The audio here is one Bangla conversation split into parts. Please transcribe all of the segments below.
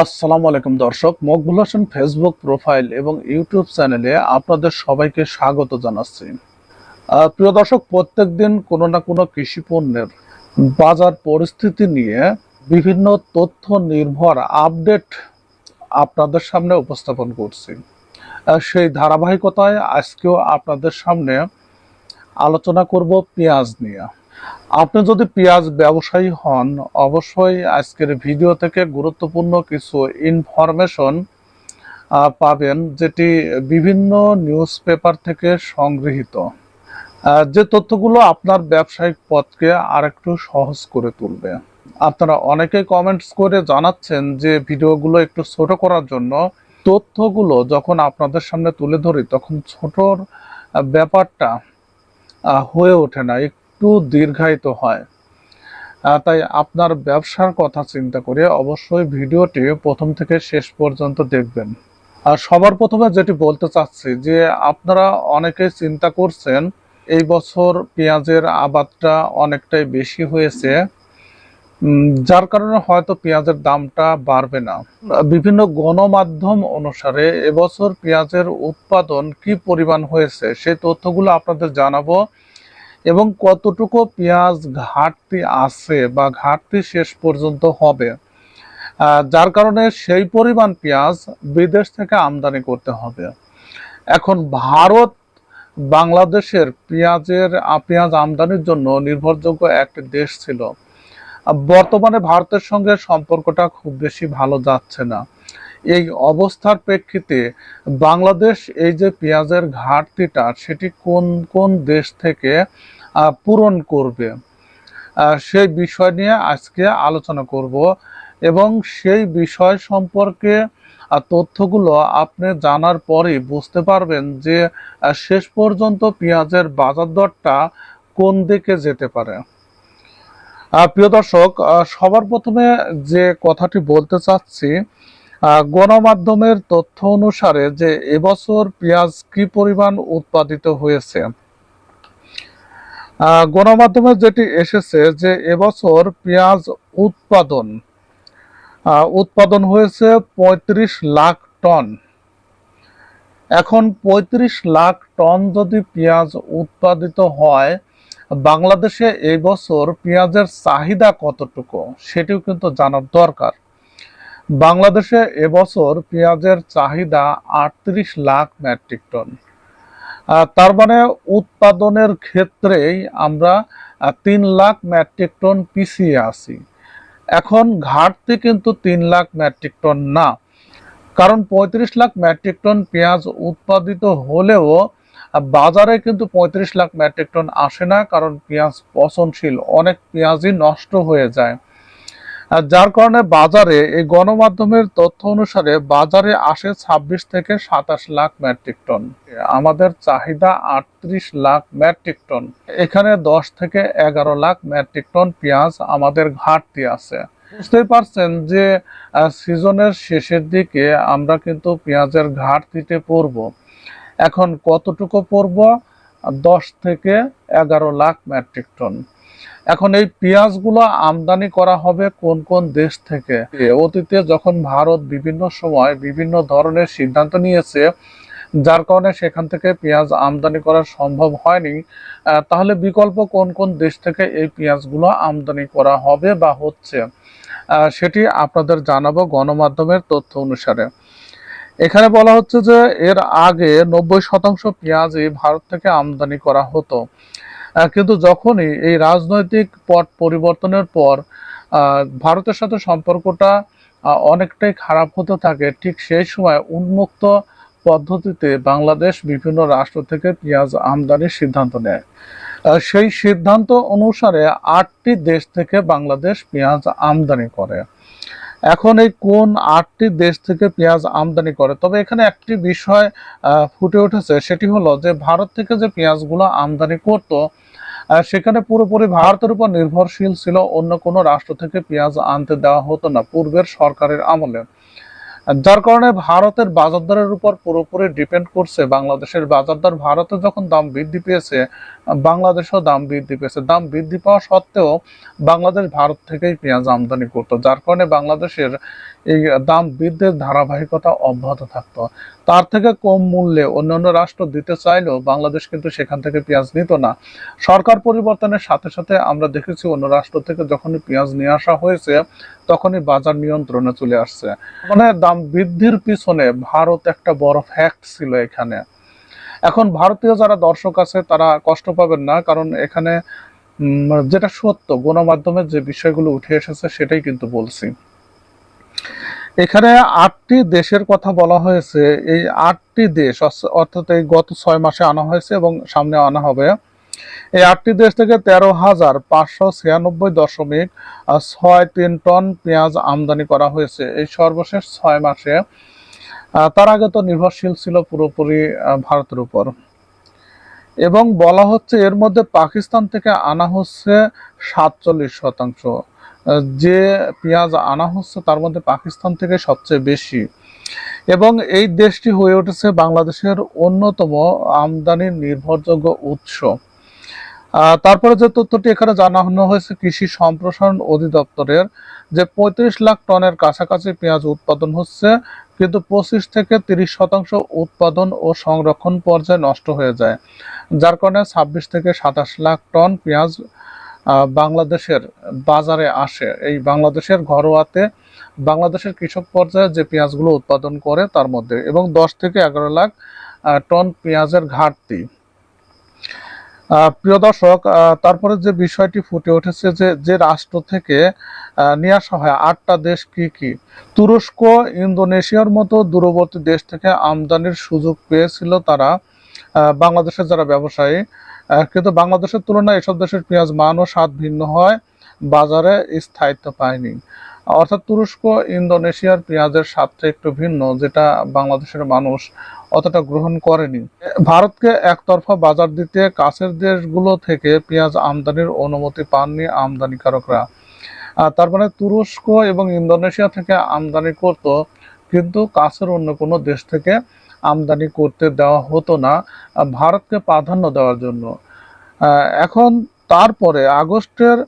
আসসালামু আলাইকুম দর্শক, মকবুল হোসেন ফেসবুক প্রোফাইল এবং ইউটিউব চ্যানেলে আপনাদের সবাইকে স্বাগত জানাচ্ছি। প্রিয় দর্শক, প্রত্যেকদিন কোনো না কোনো কৃষি পণ্যের বাজার পরিস্থিতি নিয়ে বিভিন্ন তথ্য নির্ভর আপডেট আপনাদের সামনে উপস্থাপন করছি। সেই ধারাবাহিকতায় আজকেও আপনাদের সামনে আলোচনা করব পেঁয়াজ নিয়ে। আপনি যদি পেঁয়াজ ব্যবসায়ী হন, অবশ্যই আজকের ভিডিও থেকে গুরুত্বপূর্ণ কিছু ইনফরমেশন পাবেন, যেটি বিভিন্ন নিউজ পেপার থেকে সংগৃহীত। যে তথ্যগুলো আপনার ব্যবসায়িক পথকে আরেকটু সহজ করে তুলবে। আপনারা অনেকেই কমেন্টস করে জানাচ্ছেন যে ভিডিওগুলো একটু ছোট করার জন্য। তথ্যগুলো যখন আপনাদের সামনে তুলে ধরি, তখন ছোটর ব্যাপারটা হয়ে ওঠে না। একটু দীর্ঘায়িত হয়। তাই আপনার ব্যবসার কথা চিন্তা করে অবশ্যই ভিডিওটি প্রথম থেকে শেষ পর্যন্ত দেখবেন। আর সবার প্রথমে যেটি বলতে চাচ্ছি যে, আপনারা অনেকেই চিন্তা করছেন, এই বছর পেঁয়াজের আবাদটা অনেকটাই বেশি হয়েছে। যার কারণে হয়তো পেঁয়াজের দামটা বাড়বে না। বিভিন্ন গণমাধ্যম অনুসারে এবছর পেঁয়াজের উৎপাদন কি পরিমাণ হয়েছে, সেই তথ্যগুলো আপনাদের জানাব। এবং কতটুকু পেঁয়াজ ঘাটতি আছে বা ঘাটতি শেষ পর্যন্ত হবে যার কারণে সেই পরিমাণ পেঁয়াজ বিদেশ থেকে আমদানি করতে হবে। এখন ভারত বাংলাদেশের পেঁয়াজের, পেঁয়াজ আমদানির জন্য নির্ভরযোগ্য একটি দেশ ছিল। বর্তমানে ভারতের সঙ্গে সম্পর্কটা খুব বেশি ভালো যাচ্ছে না। এই অবস্থার প্রেক্ষিতে বাংলাদেশ এই যে পেঁয়াজের ঘাটতিটা, সেটি কোন কোন দেশ থেকে পূরণ করবে? সেই বিষয় নিয়ে আজকে আলোচনা করব এবং সেই বিষয় সম্পর্কে তথ্যগুলো আপনি জানার পরেই বুঝতে পারবেন যে শেষ পর্যন্ত পেঁয়াজের বাজার দরটা কোন দিকে যেতে পারে। প্রিয় দর্শক সবার প্রথমে যে কথাটি বলতে চাচ্ছি গণমাধ্যমের তথ্য অনুসারে যে এবছর পেঁয়াজ কি পরিমাণ উৎপাদিত হয়েছে? গণমাধ্যমে যেটি এসেছে যে এবছর পেঁয়াজ উৎপাদন উৎপাদন হয়েছে পঁয়ত্রিশ লাখ টন। এখন পঁয়ত্রিশ লাখ টন যদি পেঁয়াজ উৎপাদিত হয়, বাংলাদেশে এই বছর পেঁয়াজের চাহিদা কতটুকু? সেটিও কিন্তু জানার দরকার। বাংলাদেশে এবছর পেঁয়াজের চাহিদা আটত্রিশ লাখ মেট্রিক টন। তার মানে উৎপাদনের ক্ষেত্রেই আমরা তিন লাখ মেট্রিক টন পিছিয়ে আছি। এখন ঘাটতি কিন্তু তিন লাখ মেট্রিক টন না। কারণ পঁয়ত্রিশ লাখ মেট্রিক টন পেঁয়াজ উৎপাদিত হলেও বাজারে কিন্তু পঁয়ত্রিশ লাখ মেট্রিক টন আসে না, কারণ পেঁয়াজ পচনশীল, অনেক পেঁয়াজই নষ্ট হয়ে যায়। যার কারণে বাজারে এই গণমাধ্যমের তথ্য অনুসারে বাজারে আসে ছাব্বিশ থেকে সাতাশ লাখ মেট্রিক টন। আমাদের চাহিদা আটত্রিশ লাখ মেট্রিক টন। এখানে দশ থেকে এগারো লাখ মেট্রিক টন পেঁয়াজ আমাদের ঘাটতি আছে। বুঝতেই পারছেন যে সিজনের শেষের দিকে আমরা কিন্তু পেঁয়াজের ঘাটতিতে পড়ব। এখন কতটুকু পড়ব? দশ থেকে এগারো লাখ মেট্রিক টন। এখন এই পেঁয়াজগুলো আমদানি করা হবে কোন কোন দেশ থেকে? অতীতে যখন ভারত বিভিন্ন সময় বিভিন্ন ধরনের সিদ্ধান্ত নিয়েছে, যার কারণে সেখান থেকে পেঁয়াজ আমদানি করা সম্ভব হয়নি তাহলে বিকল্প কোন কোন দেশ থেকে এই পেঁয়াজগুলো আমদানি করা হবে বা হচ্ছে? সেটি আপনাদের জানাব গণমাধ্যমের তথ্য অনুসারে। এখানে বলা হচ্ছে যে এর আগে নব্বই শতাংশ পেঁয়াজই ভারত থেকে আমদানি করা হতো। কিন্তু যখনই এই রাজনৈতিক পট পরিবর্তনের পর ভারতের সাথে সম্পর্কটা অনেকটাই খারাপ হতে থাকে, ঠিক সেই সময় উন্মুক্ত পদ্ধতিতে বাংলাদেশ বিভিন্ন রাষ্ট্র থেকে পেঁয়াজ আমদানির সিদ্ধান্ত নেয়। সেই সিদ্ধান্ত অনুসারে আটটি দেশ থেকে বাংলাদেশ পেঁয়াজ আমদানি করে। এখন এই কোন আটটি দেশ থেকে পেঁয়াজ আমদানি করে? তবে এখানে একটি বিষয় ফুটে উঠেছে, সেটি হলো যে ভারত থেকে যে পেঁয়াজগুলো আমদানি করতো সেখানে পুরোপুরি ভারতের উপর নির্ভরশীল ছিল, অন্য কোনো রাষ্ট্র থেকে পেঁয়াজ আনতে দেওয়া হতো না পূর্বের সরকারের আমলে। যার কারণে ভারতের বাজার দরের উপর পুরোপুরি ডিপেন্ড করছে বাংলাদেশের বাজার দর ভারতে যখন দাম বৃদ্ধি পেয়েছে, বাংলাদেশেও দাম বৃদ্ধি পেয়েছে। দাম বৃদ্ধি পাওয়া সত্ত্বেও বাংলাদেশ ভারত থেকেই পেঁয়াজ আমদানি করতো, যার কারণে বাংলাদেশের এই দাম বৃদ্ধির ধারাবাহিকতা অব্যাহত থাকতো। তার থেকে কম মূল্যে অন্যান্য রাষ্ট্র দিতে চাইলেও বাংলাদেশ কিন্তু সেখান থেকে পেঁয়াজ নিত না। সরকার পরিবর্তনের সাথে সাথে আমরা দেখেছি অন্য রাষ্ট্র থেকে যখনই পেঁয়াজ নিয়ে আসা হয়েছে, তখনই বাজার নিয়ন্ত্রণে চলে আসছে। মানে দাম বৃদ্ধির পিছনে ভারত একটা বড় ফ্যাক্ট ছিল এখানে। এখন ভারতীয় যারা দর্শক আছে, তারা কষ্ট পাবেন না, কারণ এখানে যেটা সত্য গণমাধ্যমের যে বিষয়গুলো উঠে এসেছে, সেটাই কিন্তু বলছি। এখানে আটটি দেশের কথা বলা হয়েছে। এই আটটি দেশ অর্থাৎ এই গত ছয় মাসে আনা হয়েছে এবং সামনে আনা হবে। এই আটটি দেশ থেকে তেরো হাজার পাঁচশো ছিয়ানব্বই দশমিক ছয় তিন টন পেঁয়াজ আমদানি করা হয়েছে। এই সর্বশেষ ছয় মাসে তার আগে তো নির্ভরশীল ছিল পুরোপুরি ভারতের উপর। এবং বলা হচ্ছে এর মধ্যে পাকিস্তান থেকে আনা হচ্ছে সাতচল্লিশ শতাংশ। যে পেঁয়াজ আনা হচ্ছে তার মধ্যে পাকিস্তান থেকে সবচেয়ে বেশি। এবং এই দেশটি হয়ে উঠেছে বাংলাদেশের অন্যতম আমদানির নির্ভরযোগ্য উৎস। তারপরে যে তথ্যটি এখানে জানানো হয়েছে, কৃষি সম্প্রসারণ অধিদপ্তরের যে পঁয়ত্রিশ লাখ টনের কাছাকাছি পেঁয়াজ উৎপাদন হচ্ছে, কিন্তু পঁচিশ থেকে তিরিশ শতাংশ উৎপাদন ও সংরক্ষণ পর্যায়ে নষ্ট হয়ে যায়। যার কারণে ছাব্বিশ থেকে সাতাশ লাখ টন পেঁয়াজ বাংলাদেশের বাজারে আসে। এই বাংলাদেশের ঘরোয়াতে বাংলাদেশের কৃষক পর্যায়ে যে পেঁয়াজগুলো উৎপাদন করে তার মধ্যে এবং দশ থেকে এগারো লাখ টন পেঁয়াজের ঘাটতি। প্রিয় দর্শক তারপরে যে বিষয়টি ফুটে উঠেছে যে যে রাষ্ট্র থেকে নিয়ে আসা হয় আটটা দেশ কি কি? তুরস্ক, ইন্দোনেশিয়ার মতো দূরবর্তী দেশ থেকে আমদানির সুযোগ পেয়েছিল তারা বাংলাদেশের যারা ব্যবসায়ী কিন্তু বাংলাদেশের তুলনায় এসব দেশের পেঁয়াজ মান ও স্বাদ ভিন্ন হয়। বাজারে স্থায়িত্ব পায়নি। অর্থাৎ তুরস্ক, ইন্দোনেশিয়ার পেঁয়াজের স্বাদটা একটু ভিন্ন, যেটা বাংলাদেশের মানুষ অতটা গ্রহণ করেনি। ভারতকে একতরফা বাজার দিতে কাছের দেশগুলো থেকে পেঁয়াজ আমদানির অনুমতি পাননি আমদানিকারকরা। তার মানে তুরস্ক এবং ইন্দোনেশিয়া থেকে আমদানি করত, কিন্তু কাছের অন্য কোনো দেশ থেকে আমদানি করতে দেওয়া হতো না ভারতকে প্রাধান্য দেওয়ার জন্য। এখন তারপরে আগস্টের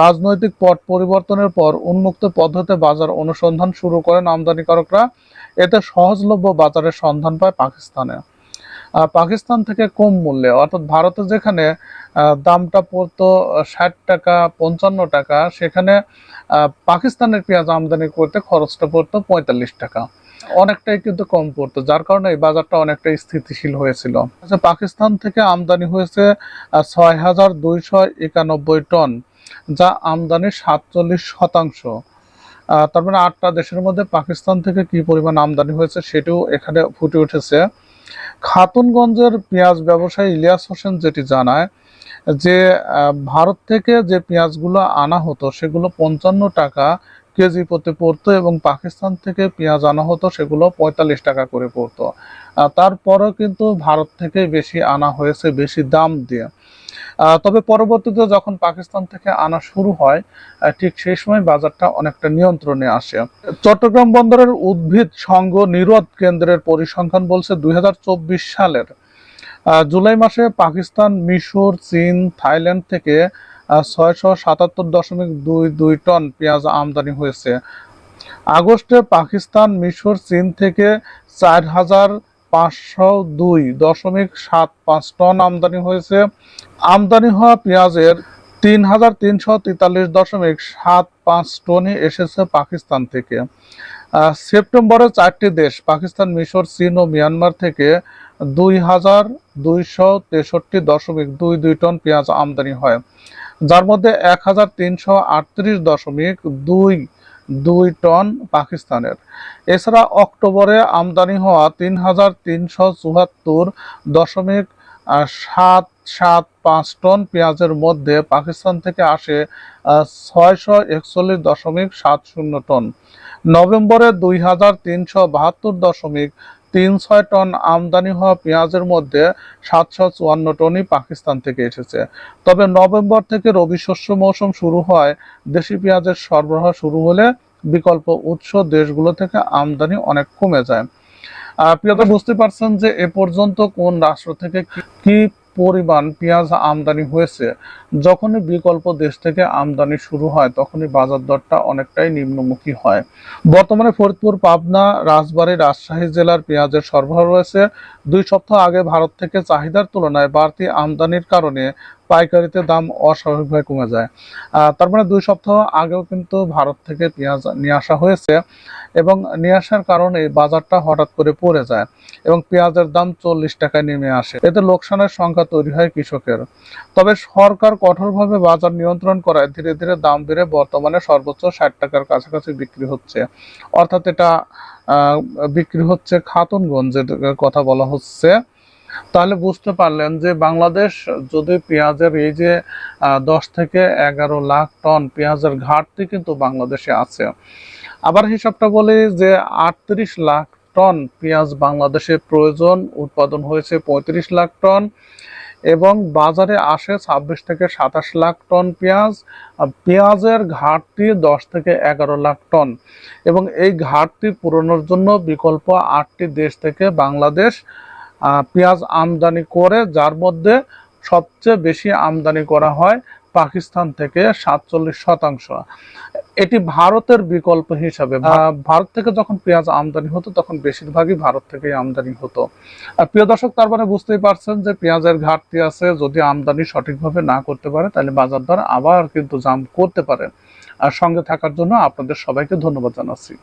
রাজনৈতিক পট পরিবর্তনের পর উন্মুক্ত পদ্ধতিতে বাজার অনুসন্ধান শুরু করেন আমদানিকারকরা। এতে সহজলভ্য বাজারের সন্ধান পায় পাকিস্তানে। পাকিস্তান থেকে কম মূল্যে, অর্থাৎ ভারতে যেখানে দামটা পড়তো ষাট টাকা, পঞ্চান্ন টাকা, সেখানে পাকিস্তানের পেঁয়াজ আমদানি করতে খরচটা পড়তো পঁয়তাল্লিশ টাকা। অনেকটাই কিন্তু কম পড়তো, যার কারণে এই বাজারটা অনেকটাই স্থিতিশীল হয়েছিল। আচ্ছা পাকিস্তান থেকে আমদানি হয়েছে ছয় হাজার দুইশো একানব্বই টন, যা আমদানির সাতচল্লিশ শতাংশ। তার মানে আটটা দেশের মধ্যে পাকিস্তান থেকে কি পরিমাণ আমদানি হয়েছে সেটিও এখানে ফুটে উঠেছে। খাতুনগঞ্জের পেঁয়াজ ব্যবসায়ী ইলিয়াস হোসেন যেটি জানায় যে ভারত থেকে যে পেঁয়াজগুলো আনা হতো, সেগুলো পঞ্চান্ন টাকা কেজি প্রতি পড়তো এবং পাকিস্তান থেকে পেঁয়াজ আনা হতো, সেগুলো পঁয়তাল্লিশ টাকা করে পড়তো। তারপরেও কিন্তু ভারত থেকে বেশি আনা হয়েছে, বেশি দাম দিয়ে। তবে পরবর্তীতে যখন পাকিস্তান থেকে আনা শুরু হয় ঠিক সেই সময় বাজারটা অনেকটা নিয়ন্ত্রণে আসে। চট্টগ্রাম বন্দরের উদ্ভিদ সংঘ নিরোধ কেন্দ্রের পরিসংখ্যান বলছে, দুই হাজার চব্বিশ সালের জুলাই মাসে পাকিস্তান, মিশর, চীন, থাইল্যান্ড থেকে ছয়শো সাতাত্তর দশমিক দুই দুই টন পেঁয়াজ আমদানি হয়েছে। আগস্টে পাকিস্তান, মিশর, চীন থেকে চার হাজার পাঁচশো দুই দশমিক সাত পাঁচ টন আমদানি হয়েছে। আমদানি হওয়া পেঁয়াজের তিন হাজার তিনশো তেতাল্লিশ দশমিক সাত পাঁচ টনই এসেছে পাকিস্তান থেকে। সেপ্টেম্বরে চারটি দেশ, পাকিস্তান, মিশর, চীন ও মিয়ানমার থেকে দুই হাজার দুইশো তেষট্টি দশমিক দুই দুই টন পেঁয়াজ আমদানি হয়। যার মধ্যে এক হাজার তিনশো আটত্রিশ দশমিক দুই দুই টন পাকিস্তানের। এছাড়া অক্টোবরে আমদানি হওয়া তিন হাজার তিনশো চুয়াত্তর দশমিক সাত সাত পাঁচ টন পেঁয়াজের মধ্যে পাকিস্তান থেকে আসে ছয়শো একচল্লিশ দশমিক সাত শূন্য টন। নভেম্বরে দুই হাজার তিনশো বাহাত্তর দশমিক তিন ছয় টন আমদানি হওয়া পেঁয়াজের মধ্যে সাতশো চুয়ান্ন টনই পাকিস্তান থেকে এসেছে। তবে নভেম্বর থেকে রবি শস্য মৌসুম শুরু হয়, দেশি পেঁয়াজের সরবরাহ শুরু হলে বিকল্প উৎস দেশগুলো থেকে আমদানি অনেক কমে যায়। প্রিয়তা বুঝতে পারছেন যে এ পর্যন্ত কোন রাষ্ট্র থেকে কি পরিমাণ পেঁয়াজ আমদানি হয়েছে। যখনই বিকল্প দেশ থেকে আমদানি শুরু হয়, তখনই বাজার দরটা অনেকটাই নিম্নমুখী হয়। বর্তমানে ফরিদপুর, পাবনা, রাজবাড়ী, রাজশাহী জেলার পেঁয়াজের সরবরাহ রয়েছে। দুই সপ্তাহ আগে ভারত থেকে চাহিদার তুলনায় বাড়তি আমদানির কারণে পাইকারিতে দাম অস্বাভাবিকভাবে কমে যায়। তার মানে দুই সপ্তাহ আগেও কিন্তু ভারত থেকে পেঁয়াজ নিয়ে আসা হয়েছে এবং নিয়ে আসার কারণে বাজারটা হঠাৎ করে পড়ে যায় এবং পেঁয়াজের দাম চল্লিশ টাকায় নেমে আসে। এতে লোকসানের সংখ্যা তৈরি হয় কৃষকের। তবে সরকার কঠোরভাবে বাজার নিয়ন্ত্রণ করায় ধীরে ধীরে দাম বেড়ে বর্তমানে সর্বোচ্চ ষাট টাকার কাছাকাছি বিক্রি হচ্ছে। অর্থাৎ এটা বিক্রি হচ্ছে খাতুনগঞ্জের কথা বলা হচ্ছে। তাহলে বুঝতে পারলেন যে বাংলাদেশ যদি পেঁয়াজের এই যে দশ থেকে এগারো লাখ টন পেঁয়াজের ঘাটতি কিন্তু বাংলাদেশে আছে। আবার হিসাবটা বলি যে আটত্রিশ লাখ টন পেঁয়াজ বাংলাদেশে প্রয়োজন, উৎপাদন হয়েছে পঁয়ত্রিশ লাখ টন এবং বাজারে আসে ছাব্বিশ থেকে সাতাশ লাখ টন পেঁয়াজ। পেঁয়াজের ঘাটতি দশ থেকে এগারো লাখ টন এবং এই ঘাটতি পূরণের জন্য বিকল্প আটটি দেশ থেকে বাংলাদেশ পেঁয়াজ আমদানি করে যার মধ্যে সবচেয়ে বেশি আমদানি করা হয় পাকিস্তান থেকে সাতচল্লিশ শতাংশ। এটি ভারতের বিকল্প হিসাবে। ভারত থেকে যখন পেঁয়াজ আমদানি হতো তখন বেশিরভাগই ভারত থেকেই আমদানি হতো। আর প্রিয় দর্শক তার মানে বুঝতেই পারছেন যে পেঁয়াজের ঘাটতি আছে। যদি আমদানি সঠিকভাবে না করতে পারে তাহলে বাজার দর আবার কিন্তু জাম করতে পারে। আর সঙ্গে থাকার জন্য আপনাদের সবাইকে ধন্যবাদ জানাচ্ছি।